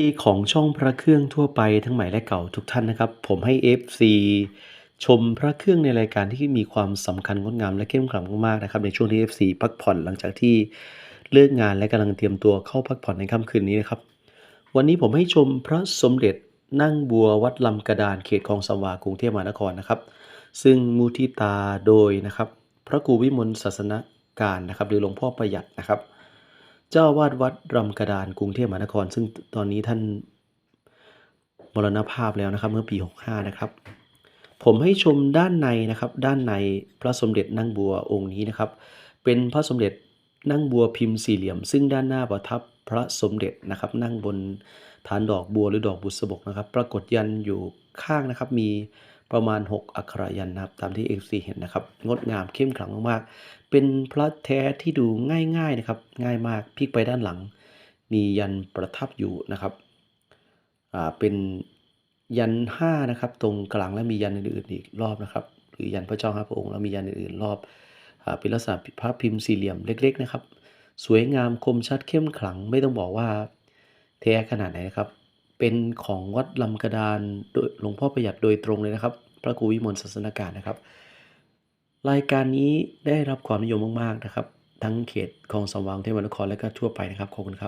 ที่ของช่องพระเครื่องทั่วไปทั้งใหม่และเก่าทุกท่านนะครับ ผมให้ FC ชมพระเครื่องในรายการที่มีความสำคัญงดงามและเข้มขลังมากๆนะครับในช่วงที่ FC พักผ่อนหลังจากที่เลิกงานและกำลังเตรียมตัวเข้าพักผ่อนในค่ำคืนนี้นะครับ วันนี้ผมให้ชมพระสมเด็จนั่งบัววัดลำกระดานเขตคลองสวากรุงเทพมหานครนะครับ ซึ่งมูทิตาโดยนะครับ พระครูวิมลศาสนการนะครับ หรือหลวงพ่อประหยัดนะครับ เจ้าวาดวัดรำกระดานกรุงเทพมหานคร ซึ่งตอนนี้ท่านมรณภาพแล้วนะครับ เมื่อปี 65 นะครับ ผมให้ชมด้านในนะครับ ด้านในพระสมเด็จนั่งบัวองค์นี้นะครับ เป็นพระสมเด็จนั่งบัวพิมพ์สี่เหลี่ยม ซึ่งด้านหน้าประทับพระสมเด็จนะครับ นั่งบนฐานดอกบัวหรือดอกบุษบกนะครับ ปรากฏยันอยู่ข้างนะครับมี ประมาณ 6 อักขระยันนะครับ ตามที่ FC เห็นนะครับ งดงามเข้มขลังมากๆ เป็นพระแท้ที่ดูง่ายๆนะครับ ง่ายมากพลิกไปด้านหลัง มียันประทับอยู่นะครับ อ่า เป็นยันห้านะครับ ตรงกลางและมียันอื่นๆอีกรอบนะครับ หรือยันพระเจ้าห้าพระองค์แล้วมียันอื่นๆรอบ อ่า เป็นลักษณะพระพิมพ์สี่เหลี่ยมเล็ก ๆ นะครับ สวยงามคมชัดเข้มขลัง ไม่ต้องบอกว่าแท้ขนาดไหนนะครับ เป็นของวัดลำกระดานโดยหลวงพ่อประหยัดโดยตรงเลยนะครับ พระครูวิมลศาสนาการนะครับ รายการนี้ได้รับความนิยมมากๆนะครับ ทั้งเขตคลองสว่างเทพมนครและก็ทั่วไปนะครับขอบคุณครับ